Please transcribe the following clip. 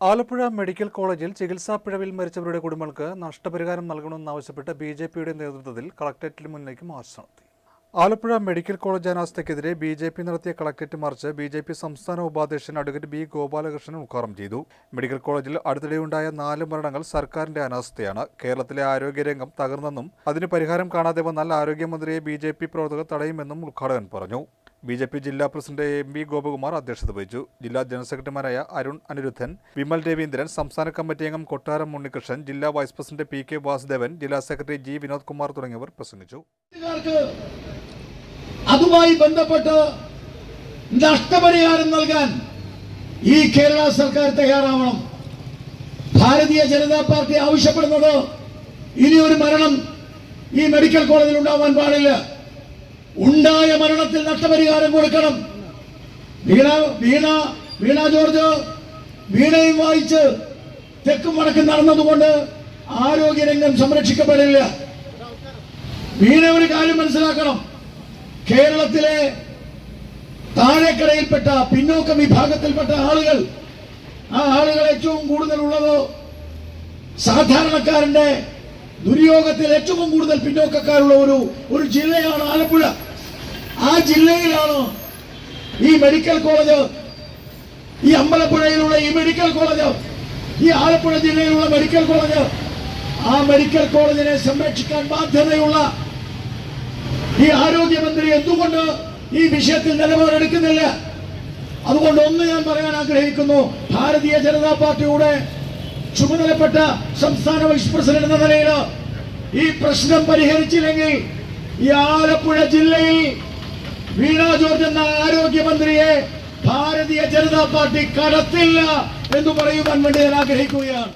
Alappuzha medical കോളേജിൽ ചികിത്സാ പിഴവിൽ മരിച്ചവരുടെ കുടുംബങ്ങൾക്ക് നഷ്ടപരിഹാരം നൽകണമെന്നാവശ്യപ്പെട്ട് ബി ജെ പിയുടെ നേതൃത്വത്തിൽ കളക്ടറേറ്റിന് മുന്നിലേക്ക് മാർച്ച് നടത്തി. ആലപ്പുഴ മെഡിക്കൽ കോളേജ് അനാസ്ഥയ്ക്കെതിരെ ബി ജെ പി നടത്തിയ collectorate march B J P സംസ്ഥാന ഉപാധ്യക്ഷൻ അഡ്വക്കേറ്റ് ബി ഗോപാലകൃഷ്ണൻ ഉദ്ഘാടനം ചെയ്തു. മെഡിക്കൽ കോളേജിൽ അടുത്തിടെയുണ്ടായ നാല് മരണങ്ങൾ സർക്കാരിന്റെ അനാസ്ഥയാണ്. കേരളത്തിലെ ആരോഗ്യരംഗം തകർന്നെന്നും അതിന് പരിഹാരം കാണാതെ വന്നാൽ ആരോഗ്യമന്ത്രിയെ ബി ജെ പി പ്രവർത്തകർ തടയുമെന്നും ഉദ്ഘാടകൻ പറഞ്ഞു. ബി ജെ പി ജില്ലാ പ്രസിഡന്റ് എം വി ഗോപകുമാർ അധ്യക്ഷത വഹിച്ചു. ജില്ലാ ജനറൽ സെക്രട്ടറിമാരായ അരുൺ അനിരുദ്ധൻ വിമൽ രവീന്ദ്രൻ സംസ്ഥാന കമ്മിറ്റി അംഗം കൊട്ടാരം ഉണ്ണികൃഷ്ണൻ ജില്ലാ vice president P K Vasudevan ജില്ലാ സെക്രട്ടറി ജി വിനോദ് കുമാർ തുടങ്ങിയവർ പ്രസംഗിച്ചു. അതുമായി ബന്ധപ്പെട്ട് നഷ്ടപരിഹാരം നൽകാൻ ഈ കേരള സർക്കാർ തയ്യാറാവണം. ഭാരതീയ ജനതാ പാർട്ടി ആവശ്യപ്പെടുന്നത് ഇനി ഒരു മരണം ഈ മെഡിക്കൽ കോളേജിൽ ഉണ്ടാവാൻ പാടില്ല. മരണത്തിൽ നഷ്ടപരിഹാരം കൊടുക്കണം. വീണ വീണ വീണ ജോർജ് വീണയും വായിച്ച് തെക്കും വടക്കും നടന്നതുകൊണ്ട് ആരോഗ്യരംഗം സംരക്ഷിക്കപ്പെടില്ല. വീണ ഒരു കാര്യം മനസ്സിലാക്കണം. കേരളത്തിലെ താഴെക്കടയിൽപ്പെട്ട പിന്നോക്ക വിഭാഗത്തിൽപ്പെട്ട ആളുകൾ ആ ആളുകൾ ഏറ്റവും കൂടുതൽ ഉള്ളത് സാധാരണക്കാരന്റെ ദുര്യോഗത്തിൽ ഏറ്റവും കൂടുതൽ പിന്നോക്കക്കാരുള്ള ഒരു ഒരു ജില്ലയാണ് ആലപ്പുഴ. ജില്ലയിലാണ് ഈ മെഡിക്കൽ കോളേജ് ഈ അമ്പലപ്പുഴയിലുള്ള ഈ മെഡിക്കൽ കോളേജ് ഈ ആലപ്പുഴ ജില്ലയിലുള്ള മെഡിക്കൽ കോളേജ് ആ മെഡിക്കൽ കോളേജിനെ സംരക്ഷിക്കാൻ ബാധ്യതയുള്ള ഈ ആരോഗ്യമന്ത്രി എന്തുകൊണ്ട് ഈ വിഷയത്തിൽ നിലപാടെടുക്കുന്നില്ല? അതുകൊണ്ട് ഒന്ന് ഞാൻ പറയാൻ ആഗ്രഹിക്കുന്നു. ഭാരതീയ ജനതാ പാർട്ടിയുടെ ചുമതലപ്പെട്ട സംസ്ഥാന വൈസ് പ്രസിഡന്റ് എന്ന നിലയിൽ ഈ പ്രശ്നം പരിഹരിച്ചില്ലെങ്കിൽ ഈ ആലപ്പുഴ ജില്ലയിൽ വീണ ജോർജ് എന്ന ആരോഗ്യമന്ത്രിയെ ഭാരതീയ ജനതാ പാർട്ടി കടത്തില്ല എന്ന് പറയുവാൻ വേണ്ടി ഞാൻ ആഗ്രഹിക്കുകയാണ്.